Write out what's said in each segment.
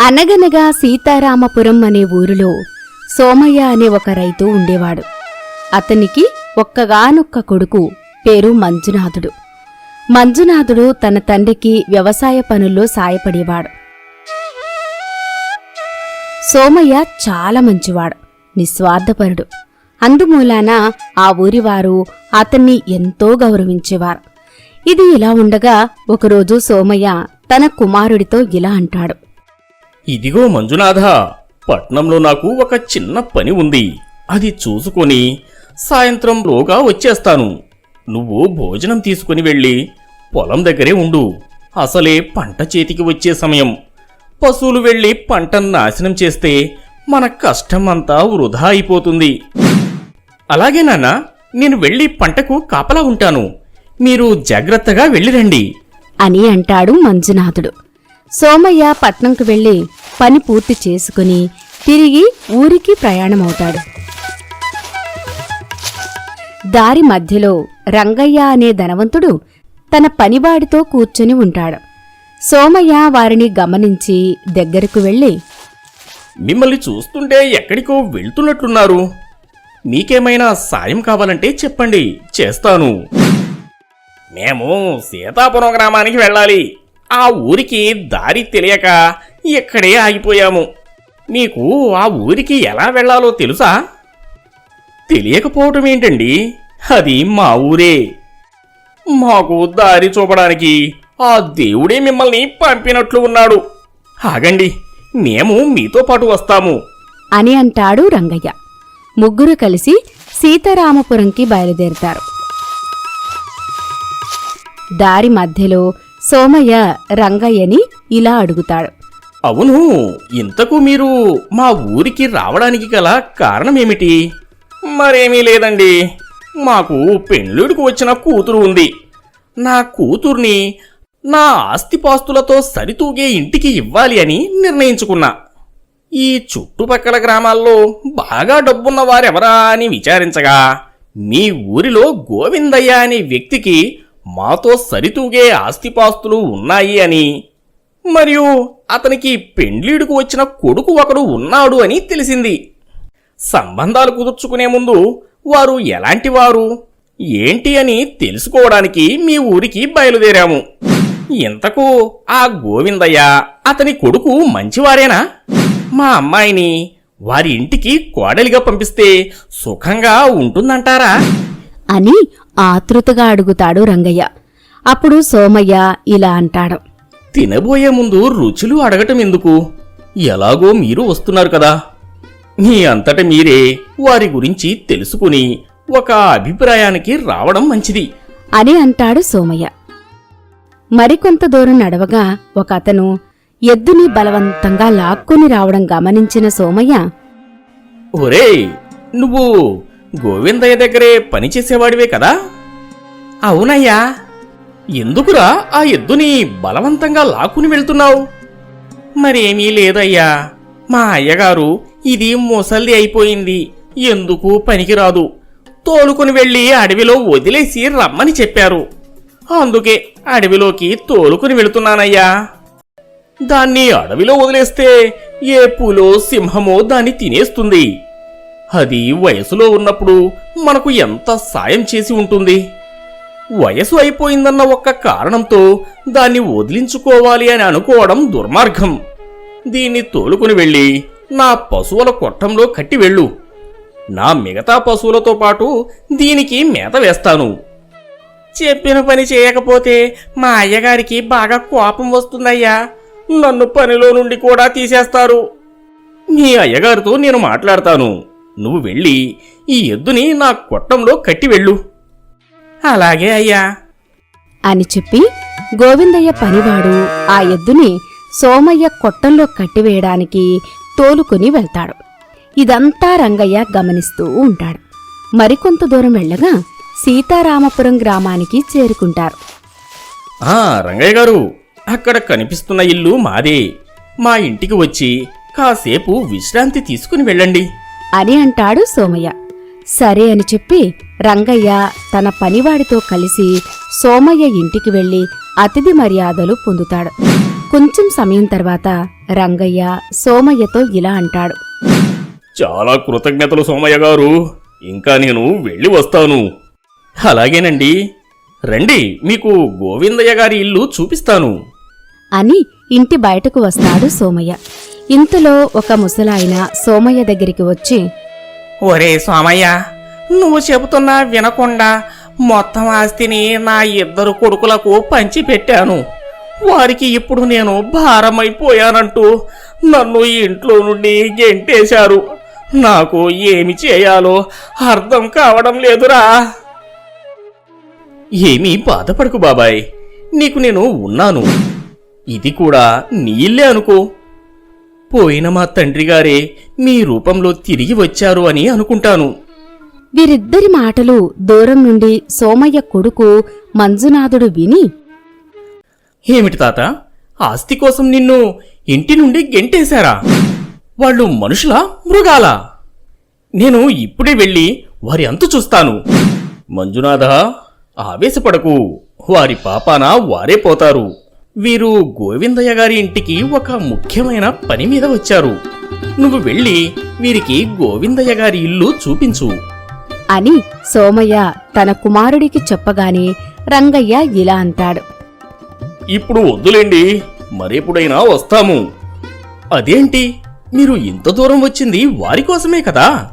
అనగనగా సీతారామపురం అనే ఊరిలో సోమయ్య అనే ఒక రైతు ఉండేవాడు. అతనికి ఒక్కగానొక్క కొడుకు పేరు మంజునాథుడు. మంజునాథుడు తన తండ్రికి వ్యవసాయ పనుల్లో సాయపడేవాడు. సోమయ్య చాలా మంచివాడు నిస్వార్థపరుడు. అందుమూలాన ఆ ఊరివారు అతన్ని ఎంతో గౌరవించేవారు. ఇది ఇలా ఉండగా ఒకరోజు సోమయ్య తన కుమారుడితో ఇలా అంటాడు. ఇదిగో మంజునాథ పట్నంలో నాకు ఒక చిన్న పని ఉంది. అది చూసుకొని సాయంత్రంలోగా వచ్చేస్తాను. నువ్వు భోజనం తీసుకుని వెళ్ళి పొలం దగ్గరే ఉండు. అసలే పంట చేతికి వచ్చే సమయం. పశువులు వెళ్ళి పంటను నాశనం చేస్తే మన కష్టం అంతా వృధా అయిపోతుంది. అలాగే నాన్న నేను వెళ్ళి పంటకు కాపలా ఉంటాను. మీరు జాగ్రత్తగా వెళ్ళిరండి అని అంటాడు మంజునాథుడు. సోమయ్య పట్నంకు వెళ్ళి పని పూర్తి చేసుకుని తిరిగి ఊరికి ప్రయాణమవుతాడు. దారి మధ్యలో రంగయ్య అనే ధనవంతుడు తన పనివాడితో కూర్చొని ఉంటాడు. సోమయ్య వారిని గమనించి దగ్గరకు వెళ్ళి మిమ్మల్ని చూస్తుంటే ఎక్కడికో వెళ్తున్నట్లున్నారు. మీకేమైనా సాయం కావాలంటే చెప్పండి చేస్తాను. మేము సీతాపురం గ్రామానికి వెళ్ళాలి. ఆ ఊరికి దారి తెలియక ఇక్కడే ఆగిపోయాము. మీకు ఆ ఊరికి ఎలా వెళ్ళాలో తెలుసా? తెలియకపోవటం ఏంటండి? అది మా ఊరే. మాకు దారి చూపడానికి ఆ దేవుడే మిమ్మల్ని పంపినట్లు ఉన్నాడు. ఆగండి మేము మీతో పాటు వస్తాము. అని అంటాడు రంగయ్య. ముగ్గురు కలిసి సీతారామపురంకి బయలుదేరతారు. దారి మధ్యలో సోమయ్య రంగయ్యని ఇలా అడుగుతాడు. అవును ఇంతకు మీరు మా ఊరికి రావడానికి గల కారణమేమిటి? మరేమీ లేదండి. మాకు పెళ్ళిడికి వచ్చిన కూతురు ఉంది. నా కూతుర్ని నా ఆస్తిపాస్తులతో సరితూగే ఇంటికి ఇవ్వాలి అని నిర్ణయించుకున్నా. ఈ చుట్టుపక్కల గ్రామాల్లో బాగా డబ్బున్న వారెవరా అని విచారించగా మీ ఊరిలో గోవిందయ్య అనే వ్యక్తికి మాతో సరితూగే ఆస్తిపాస్తులు ఉన్నాయి అని. మరియు అతనికి పెండ్లీడుకు వచ్చిన కొడుకు ఒకడు ఉన్నాడు అని తెలిసింది. సంబంధాలు కుదుర్చుకునే ముందు వారు ఎలాంటి వారు? ఏంటి అని తెలుసుకోవడానికి మీ ఊరికి బయలుదేరాము. ఇంతకు ఆ గోవిందయ్య అతని కొడుకు మంచివారేనా? మా అమ్మాయిని వారి ఇంటికి కోడలిగా పంపిస్తే సుఖంగా ఉంటుందంటారా? అని ఆతృతగా అడుగుతాడు రంగయ్య. అప్పుడు సోమయ్య ఇలా అంటాడు. తినబోయే ముందు రుచులు అడగటం ఎందుకు? ఎలాగో మీరు వస్తున్నారు కదా. మీ అంతట మీరే వారి గురించి తెలుసుకుని ఒక అభిప్రాయానికి రావడం మంచిది. అని అంటాడు సోమయ్య. మరికొంత దూరం నడవగా ఒక అతను ఎద్దుని బలవంతంగా లాక్కుని రావడం గమనించిన సోమయ్య ఒరేయ్ నువ్వు గోవిందయ్య దగ్గరే పనిచేసేవాడివే కదా? అవునయ్యా. ఎందుకురా ఆ ఎద్దుని బలవంతంగా లాక్కుని వెళ్తున్నావు? మరేమీ లేదయ్యా. మా అయ్యగారు ఇది ముసల్ది అయిపోయింది. ఎందుకు పనికిరాదు? తోలుకుని వెళ్ళి అడవిలో వదిలేసి రమ్మని చెప్పారు. అందుకే అడవిలోకి తోలుకుని వెళుతున్నానయ్యా. దాన్ని అడవిలో వదిలేస్తే ఏ పులో సింహమో దాన్ని తినేస్తుంది. అది వయసులో ఉన్నప్పుడు మనకు ఎంత సాయం చేసి ఉంటుంది? వయసు అయిపోయిందన్న ఒక్క కారణంతో దాన్ని వదిలించుకోవాలి అని అనుకోవడం దుర్మార్గం. దీన్ని తోలుకుని వెళ్ళి నా పశువుల కొట్టంలో కట్టి వెళ్ళు. నా మిగతా పశువులతో పాటు దీనికి మేత వేస్తాను. చెప్పిన పని చేయకపోతే మా అయ్యగారికి బాగా కోపం వస్తుందయ్యా. నన్ను పనిలో నుండి కూడా తీసేస్తారు. మీ అయ్యగారితో నేను మాట్లాడతాను. నువ్వు వెళ్ళి ఈ ఎద్దుని నా కొట్టంలో కట్టి వెళ్ళు. అలాగే అయ్యా. అని చెప్పి గోవిందయ్య పనివాడు ఆ ఎద్దుని సోమయ్య కొట్టంలో కట్టివేయడానికి తోలుకుని వెళ్తాడు. ఇదంతా రంగయ్య గమనిస్తూ ఉంటాడు. మరికొంత దూరం వెళ్ళగా సీతారామపురం గ్రామానికి చేరుకుంటారు. ఆ రంగయ్య గారు అక్కడ కనిపిస్తున్న ఇల్లు మాదే. మా ఇంటికి వచ్చి కాసేపు విశ్రాంతి తీసుకుని వెళ్ళండి. అని అంటాడు సోమయ్య. సరే అని చెప్పి రంగయ్య తన పనివాడితో కలిసి సోమయ్య ఇంటికి వెళ్ళి అతిథి మర్యాదలు పొందుతాడు. కొంచెం సమయం తర్వాత రంగయ్య సోమయ్యతో ఇలా అంటాడు. చాలా కృతజ్ఞతలు సోమయ్య గారు. ఇంకా నేను వెళ్ళి వస్తాను. అలాగేనండి. రండి మీకు గోవిందయ్య గారి ఇల్లు చూపిస్తాను. అని ఇంటి బయటకు వస్తాడు సోమయ్య. ఇంతలో ఒక ముసలాయన సోమయ్య దగ్గరికి వచ్చి ఒరే సోమయ్య నువ్వు చెబుతున్నా వినకుండా మొత్తం ఆస్తిని నా ఇద్దరు కొడుకులకు పంచిపెట్టాను. వారికి ఇప్పుడు నేను భారమైపోయానంటూ నన్ను ఇంట్లో నుండి గెంటేశారు. నాకు ఏమి చేయాలో అర్థం కావడం లేదురా. ఏమీ బాధపడకు బాబాయ్ నీకు నేను ఉన్నాను. ఇది కూడా నీ ఇల్లే అనుకో. పోయిన మా తండ్రి గారే మీ రూపంలో తిరిగి వచ్చారు అని అనుకుంటాను. వీరిద్దరి మాటలు దూరం నుండి సోమయ్య కొడుకు మంజునాథుడు విని ఏమిటి తాత? ఆస్తి కోసం నిన్ను ఇంటి నుండి గెంటేశారా? వాళ్ళు మనుషులా మృగాలా? నేను ఇప్పుడే వెళ్ళి వారి అంతు చూస్తాను. మంజునాథ ఆవేశపడకు. వారి పాపాన వారే పోతారు. వీరు గోవిందయ్య గారి ఇంటికి ఒక ముఖ్యమైన పని మీద వచ్చారు. నువ్వు వెళ్ళి వీరికి గోవిందయ్య గారి ఇల్లు చూపించు. అని సోమయ్య తన కుమారుడికి చెప్పగానే రంగయ్య ఇలా అంటాడు. ఇప్పుడు వద్దులేండి మరెప్పుడైనా వస్తాము. అదేంటి మీరు ఇంత దూరం వచ్చింది వారి కోసమే కదా?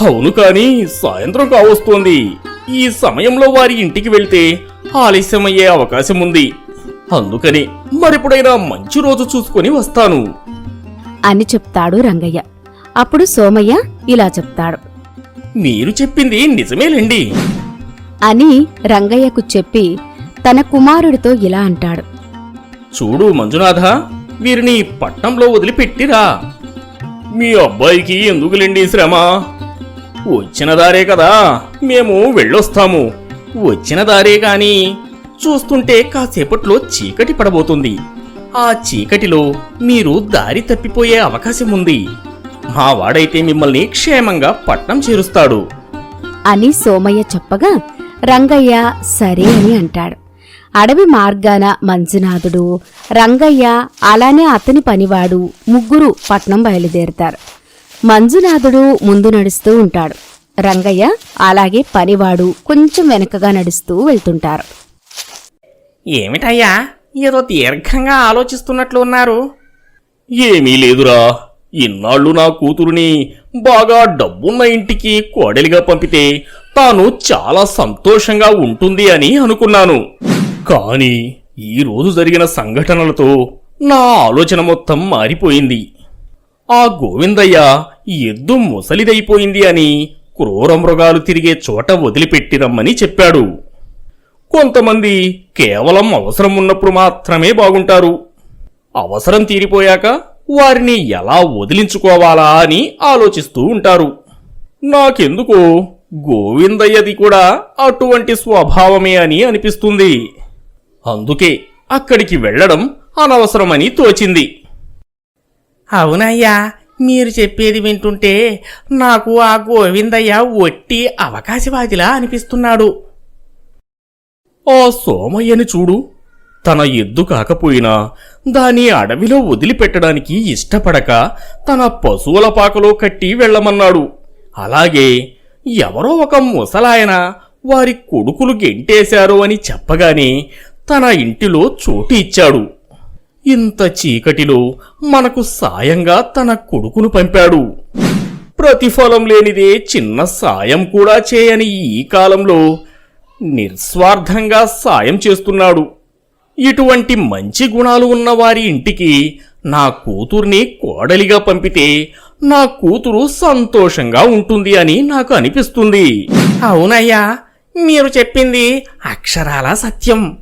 అవును కాని సాయంత్రం కావస్తోంది. ఈ సమయంలో వారి ఇంటికి వెళ్తే ఆలస్యమయ్యే అవకాశం ఉంది అందుకని మరెప్పుడైనా మంచి రోజు చూసుకొని వస్తాను. అని చెప్తాడు రంగయ్య. అప్పుడు సోమయ్య ఇలా చెప్తాడు. మీరు చెప్పింది నిజమేలేండి. అని రంగయ్యకు చెప్పి తన కుమారుడితో ఇలా అంటాడు. చూడు మంజునాథ వీరిని పట్నంలో వదిలిపెట్టిరా మీ అబ్బాయికి ఎందుకులేండి శ్రమ? వచ్చిన దారే కదా మేము వెళ్ళొస్తాము. వచ్చిన దారే కాని చూస్తుంటే కాసేపట్లో చీకటి పడబోతుంది. ఆ చీకటిలో మీరు దారి తప్పిపోయే అవకాశం ఉంది. మా వాడైతే మిమ్మల్ని క్షేమంగా పట్నం చేరుస్తాడు. అని సోమయ్య చెప్పగా రంగయ్య సరే అని అంటాడు. అడవి మార్గాన మంజునాథుడు రంగయ్య అలానే అతని పనివాడు ముగ్గురు పట్నం బయలుదేరుతారు. మంజునాథుడు ముందు నడుస్తూ ఉంటాడు. రంగయ్య అలాగే పనివాడు కొంచెం వెనకగా నడుస్తూ వెళ్తుంటారు. ఏమిటయ్యా? ఏదో దీర్ఘంగా ఆలోచిస్తున్నట్లు ఉన్నారు. ఏమీ లేదురా. ఇన్నాళ్ళు నా కూతురుని బాగా డబ్బున్న ఇంటికి కోడలిగా పంపితే తాను చాలా సంతోషంగా ఉంటుంది అని అనుకున్నాను. కానీ ఈరోజు జరిగిన సంఘటనలతో నా ఆలోచన మొత్తం మారిపోయింది. ఆ గోవిందయ్య ఎద్దు ముసలిదైపోయింది అని క్రూర మృగాలు తిరిగే చోట వదిలిపెట్టిరమ్మని చెప్పాడు. కొంతమంది కేవలం అవసరం ఉన్నప్పుడు మాత్రమే బాగుంటారు. అవసరం తీరిపోయాక వారిని ఎలా వదిలించుకోవాలా అని ఆలోచిస్తూ ఉంటారు. నాకెందుకో గోవిందయ్యది కూడా అటువంటి స్వభావమే అని అనిపిస్తుంది. అందుకే అక్కడికి వెళ్ళడం అనవసరమని తోచింది. అవునయ్యా మీరు చెప్పేది వింటుంటే నాకు ఆ గోవిందయ్య ఒట్టి అవకాశవాదిలా అనిపిస్తున్నాడు. ఆ సోమయ్యని చూడు. తన ఎద్దు కాకపోయినా దాని అడవిలో వదిలిపెట్టడానికి ఇష్టపడక తన పశువుల పాకలో కట్టి వెళ్ళమన్నాడు. అలాగే ఎవరో ఒక ముసలాయన వారి కొడుకులు గెంటేశారు అని చెప్పగానే తన ఇంటిలో చోటు ఇచ్చాడు. ఇంత చీకటిలో మనకు సాయంగా తన కొడుకును పంపాడు. ప్రతిఫలం లేనిదే చిన్న సాయం కూడా చేయని ఈ కాలంలో నిస్వార్థంగా సాయం చేస్తున్నాడు. ఇటువంటి మంచి గుణాలు ఉన్న వారి ఇంటికి నా కూతుర్ని కోడలిగా పంపితే నా కూతురు సంతోషంగా ఉంటుంది అని నాకు అనిపిస్తుంది. అవునయ్యా మీరు చెప్పింది అక్షరాల సత్యం.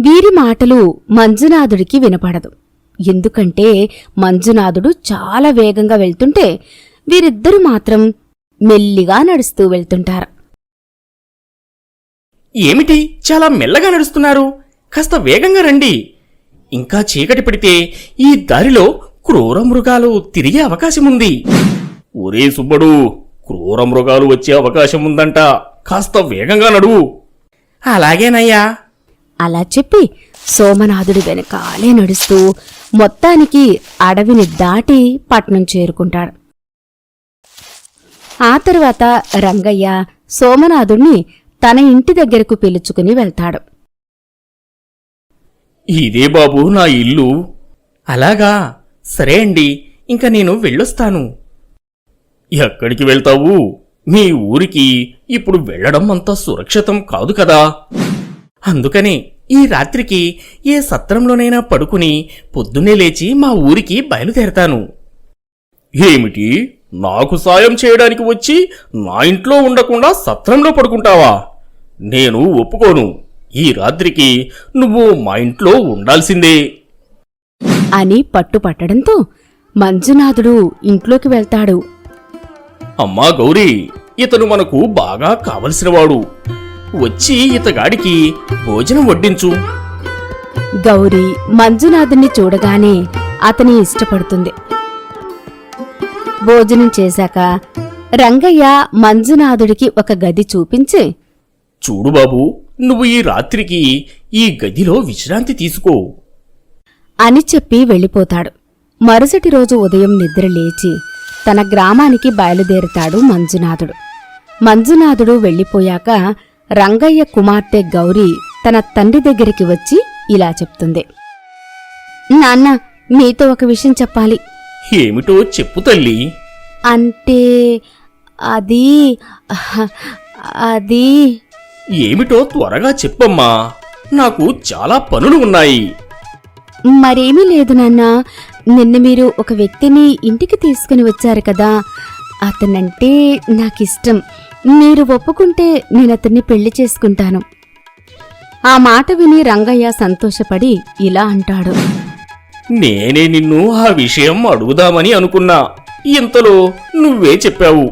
వీరి మాటలు మంజునాథుడికి వినపడదు. ఎందుకంటే మంజునాథుడు చాలా వేగంగా వెళ్తుంటే వీరిద్దరూ మాత్రం మెల్లిగా నడుస్తూ వెళ్తుంటారు. ఏమిటి? చాలా మెల్లగా నడుస్తున్నారు. కాస్త వేగంగా రండి. ఇంకా చీకటి పడితే ఈ దారిలో క్రూర మృగాలు తిరిగే అవకాశం ఉంది ఒరే సుబ్బడు క్రూర మృగాలు వచ్చే అవకాశం ఉందంట కాస్త వేగంగా నడువు అలాగేనయ్యా. అలా చెప్పి సోమనాథుడి వెనకాలే నడుస్తూ మొత్తానికి అడవిని దాటి పట్నం చేరుకుంటాడు. ఆ తరువాత రంగయ్య సోమనాథుణ్ణి తన ఇంటి దగ్గరకు పిలుచుకుని వెళ్తాడు. ఇదే బాబు నా ఇల్లు. అలాగా? సరే అండి ఇంక నేను వెళ్ళొస్తాను. ఎక్కడికి వెళ్తావు? మీ ఊరికి. ఇప్పుడు వెళ్ళడం అంత సురక్షితం కాదు కదా. అందుకనే ఈ రాత్రికి ఏ సత్రంలోనైనా పడుకుని పొద్దున్నే లేచి మా ఊరికి బయలుదేరతాను. ఏమిటి? నాకు సాయం చేయడానికి వచ్చి నా ఇంట్లో ఉండకుండా సత్రంలో పడుకుంటావా? నేను ఒప్పుకోను. ఈ రాత్రికి నువ్వు మా ఇంట్లో ఉండాల్సిందే. అని పట్టుపట్టడంతో మంజునాథుడు ఇంట్లోకి వెళ్తాడు. అమ్మా గౌరీ ఇతను మనకు బాగా కావలసినవాడు. వచ్చి ఇతగాడికి భోజనం వడ్డించు. గౌరీ మంజునాథుని చూడగానే అతని ఇష్టపడుతుంది. భోజనం చేశాక రంగయ్య మంజునాథుడికి ఒక గది చూపించి చూడు బాబు నువ్వు ఈ రాత్రికి ఈ గదిలో విశ్రాంతి తీసుకో. అని చెప్పి వెళ్ళిపోతాడు. మరుసటి రోజు ఉదయం నిద్ర లేచి తన గ్రామానికి బయలుదేరుతాడు మంజునాథుడు. మంజునాథుడు వెళ్ళిపోయాక రంగయ్య కుమార్తె గౌరీ తన తండ్రి దగ్గరికి వచ్చి ఇలా చెప్తుంది. నాన్న మీతో ఒక విషయం చెప్పాలి. ఏమిటో చెప్పు తల్లి. అంటే అది అది. ఏమిటో త్వరగా చెప్పమ్మా. నాకు చాలా పనులు ఉన్నాయి. మరేమీ లేదు నాన్న. నిన్న మీరు ఒక వ్యక్తిని ఇంటికి తీసుకుని వచ్చారు కదా. అతనంటే నాకిష్టం. మీరు ఒప్పుకుంటే నేను అతన్ని పెళ్ళి చేసుకుంటాను. ఆ మాట విని రంగయ్య సంతోషపడి ఇలా అంటాడు. నేనే నిన్ను ఆ విషయం అడుగుదామని అనుకున్నా. ఇంతలో నువ్వే చెప్పావు.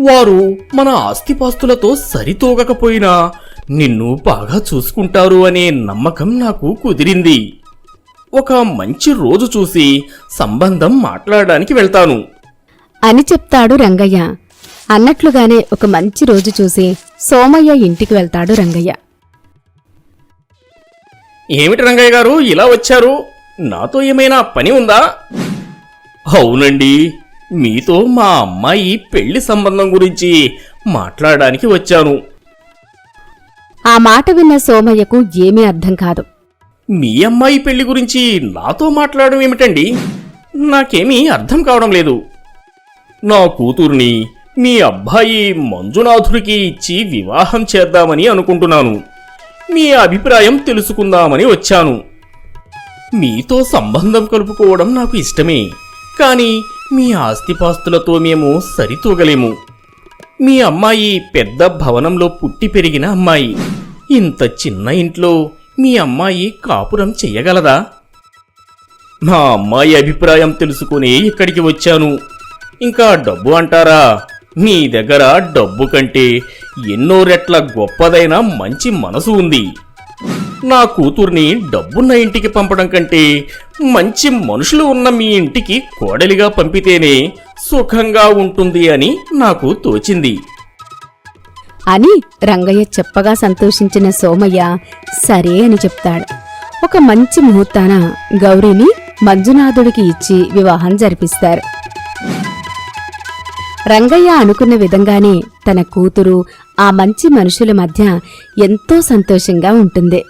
వారు మన ఆస్తిపాస్తులతో సరితూగకపోయినా నిన్ను బాగా చూసుకుంటారు అనే నమ్మకం నాకు కుదిరింది. ఒక మంచి రోజు చూసి సంబంధం మాట్లాడడానికి వెళ్తాను. అని చెప్తాడు రంగయ్య. అన్నట్లుగానే ఒక మంచి రోజు చూసి సోమయ్య ఇంటికి వెళ్తాడు రంగయ్య. ఏమిటి రంగయ్య గారు ఇలా వచ్చారు? నాతో ఏమైనా పని ఉందా? అవునండి. మీతో మా అమ్మాయి పెళ్ళి సంబంధం గురించి మాట్లాడడానికి వచ్చాను. ఆ మాట విన్న సోమయ్యకు ఏమీ అర్థం కాదు. మీ అమ్మాయి పెళ్ళి గురించి నాతో మాట్లాడడం ఏమిటండి? నాకేమీ అర్థం కావడం లేదు. నా కూతుర్ని మీ అబ్బాయి మంజునాథుడికి ఇచ్చి వివాహం చేద్దామని అనుకుంటున్నాను. మీ అభిప్రాయం తెలుసుకుందామని వచ్చాను. మీతో సంబంధం కలుపుకోవడం నాకు ఇష్టమే. కానీ మీ ఆస్తిపాస్తులతో మేము సరితూగలేము. మీ అమ్మాయి పెద్ద భవనంలో పుట్టి పెరిగిన అమ్మాయి. ఇంత చిన్న ఇంట్లో మీ అమ్మాయి కాపురం చెయ్యగలదా నా అమ్మాయి అభిప్రాయం తెలుసుకుని ఇక్కడికి వచ్చాను. ఇంకా డబ్బు అంటారా? మీ దగ్గర డబ్బు కంటే ఎన్నో రెట్ల గొప్పదైన మంచి మనసు ఉంది. నా కూతుర్ని డబ్బున్న ఇంటికి పంపడం కంటే మంచి మనుషులు ఉన్న మీ ఇంటికి కోడలిగా పంపితేనే సుఖంగా ఉంటుంది అని నాకు తోచింది. అని రంగయ్య చెప్పగా సంతోషించిన సోమయ్య సరే అని చెప్తాడు. ఒక మంచి ముహూర్తాన గౌరీని మంజునాథుడికి ఇచ్చి వివాహం జరిపిస్తారు. రంగయ్య అనుకున్న విధంగానే తన కూతురు ఆ మంచి మనుషుల మధ్య ఎంతో సంతోషంగా ఉంటుంది.